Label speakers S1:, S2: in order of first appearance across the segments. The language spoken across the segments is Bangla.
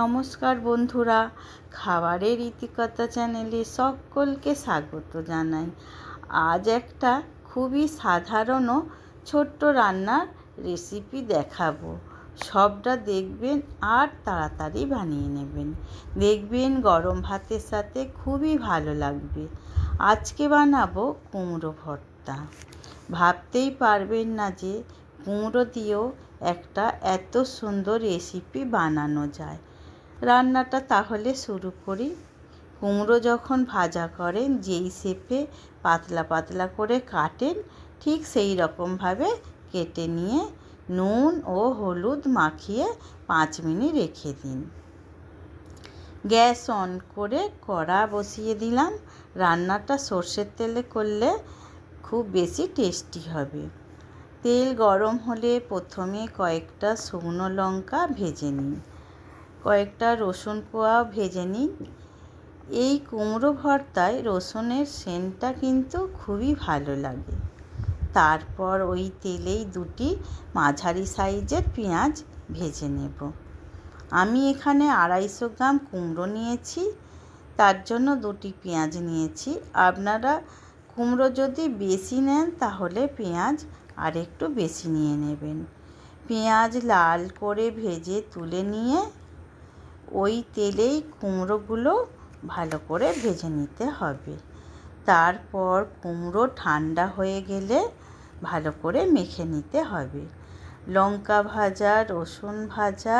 S1: নমস্কার বন্ধুরা, খাবারের ইতিকথা চ্যানেলে সকলকে স্বাগত জানাই। আজ একটা খুবই সাধারণ ও ছোট্ট রান্নার রেসিপি দেখাবো। সবটা দেখবেন আর তাড়াতাড়ি বানিয়ে নেবেন। দেখবেন গরম ভাতের সাথে খুবই ভালো লাগবে। আজকে বানাবো কুমড়ো ভর্তা। ভাবতেই পারবেন না যে কুমড়ো দিয়েও একটা এত সুন্দর রেসিপি বানানো যায়। রান্নাটা তাহলে শুরু করি। কুমড়ো যখন ভাজা করেন যেই শেপে পাতলা পাতলা করে কাটেন, ঠিক সেই রকমভাবে কেটে নিয়ে নুন ও হলুদ মাখিয়ে পাঁচ মিনিট রেখে দিন। গ্যাস অন করে কড়া বসিয়ে দিলাম। রান্নাটা সর্ষের তেলে করলে খুব বেশি টেস্টি হবে। তেল গরম হলে প্রথমে কয়েকটা শুকনো লঙ্কা ভেজে নিন। কয়েকটা রসুন কোয়াও ভেজে নিন এই কুমড়ো ভর্তায় রসুনের সেন্টটা কিন্তু খুবই ভালো লাগে। তারপর ওই তেলেই দুটি মাঝারি সাইজের পেঁয়াজ ভেজে নেব। আমি এখানে আড়াইশো গ্রাম কুমড়ো নিয়েছি, তার জন্য দুটি পেঁয়াজ নিয়েছি। আপনারা কুমড়ো যদি বেশি নেন তাহলে পেঁয়াজ আর একটু বেশি নিয়ে নেবেন। পেঁয়াজ লাল করে ভেজে তুলে নিয়ে ওই তেলেই কুমড়োগুলো ভালো করে ভেজে নিতে হবে। তারপর কুমড়ো ঠান্ডা হয়ে গেলে ভালো করে মেখে নিতে হবে। লঙ্কা ভাজা, রসুন ভাজা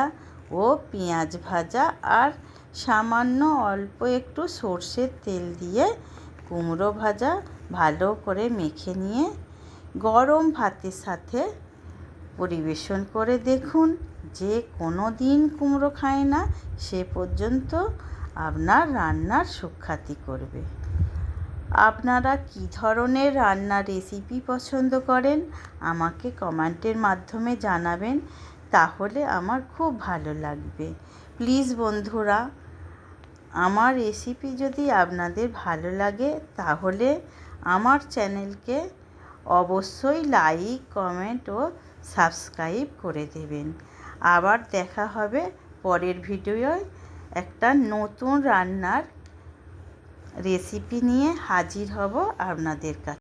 S1: ও পেঁয়াজ ভাজা আর সামান্য অল্প একটু সর্ষের তেল দিয়ে কুমড়ো ভাজা ভালো করে মেখে নিয়ে গরম ভাতের সাথে পরিবেশন করে দেখুন। যে কোনো দিন কুমড়ো খায় না, সে পর্যন্ত আপনার রান্নার সুখ্যাতি করবে। আপনারা কী ধরনের রান্নার রেসিপি পছন্দ করেন, আমাকে কমেন্টের মাধ্যমে জানাবেন, তাহলে আমার খুব ভালো লাগবে। প্লিজ বন্ধুরা, আমার রেসিপি যদি আপনাদের ভালো লাগে, তাহলে আমার চ্যানেলকে অবশ্যই লাইক কমেন্ট ও সাবস্ক্রাইব করে দেবেন। আবার দেখা হবে পরের ভিডিওয় একটা নতুন রান্নার রেসিপি নিয়ে হাজির হব আপনাদের কাছে।